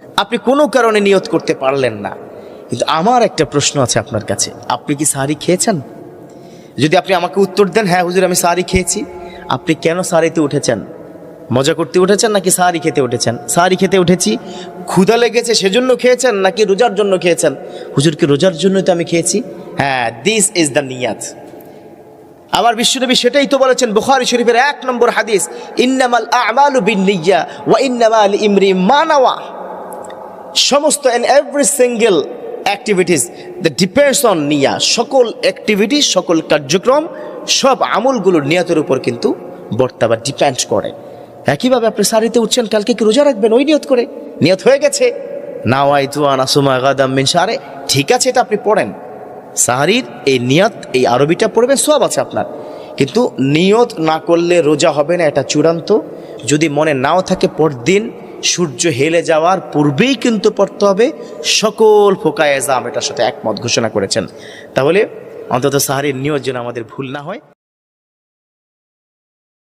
আপনি কোনো কারণে নিয়ত করতে পারলেন না। কিন্তু আমার একটা প্রশ্ন আছে আপনার কাছে। আপনি কি সাহারি খেয়েছেন? যদি আপনি আমাকে উত্তর দেন হ্যাঁ হুজুর, আমি সাহারি খেয়েছি। আপনি কেন সাহারিতে উঠেছেন? মজা করতে উঠেছেন নাকি সাহারি খেতে উঠেছেন? সাহারি খেতে উঠেছি, ক্ষুধা লেগেছে সেজন্য খেয়েছেন নাকি রোজার জন্য খেয়েছেন? হুজুরকে রোজার জন্যই তো আমি খেয়েছি? হ্যাঁ দিস ইজ দ্য নিয়াত আমার বিশ্বনবী সেটাই তো বলেছেন, বুখারী শরীফের এক নম্বর হাদিস, ইন্নামাল আমালু বিন্নিয়া ওয়া ইন্নামাল ইমরি মানাওয়া সমস্ত and every single activities the depends on নিয়া সকল অ্যাক্টিভিটি সকল কার্যক্রম, সব আমলগুলোর নিয়তের উপর কিন্তু বর্তা বা ডিপেন্ড করে। একইভাবে আপনি সারিতে উঠছেন, কালকে কি রোজা রাখবেন? ওই নিয়ত করে। নিয়ত হয়ে গেছে। নাওয়াই তুয়ান আসুমা গাদাম মিন সারে ঠিক আছে, এটা আপনি পড়েন। সাহারির এই নিয়ত, এই আরবিটা পড়বেন, সব আছে আপনার। কিন্তু নিয়ত না করলে রোজা হবে না, এটা চূড়ান্ত। যদি মনে নাও থাকে, পরদিন সূর্য হেলে যাওয়ার পূর্বেই কিন্তু পড়তে হবে। সকল ফোকায় এজাম এটার সাথে একমত ঘোষণা করেছেন। তাহলে অন্তত সাহারির নিয়োজন আমাদের ভুল না হয়।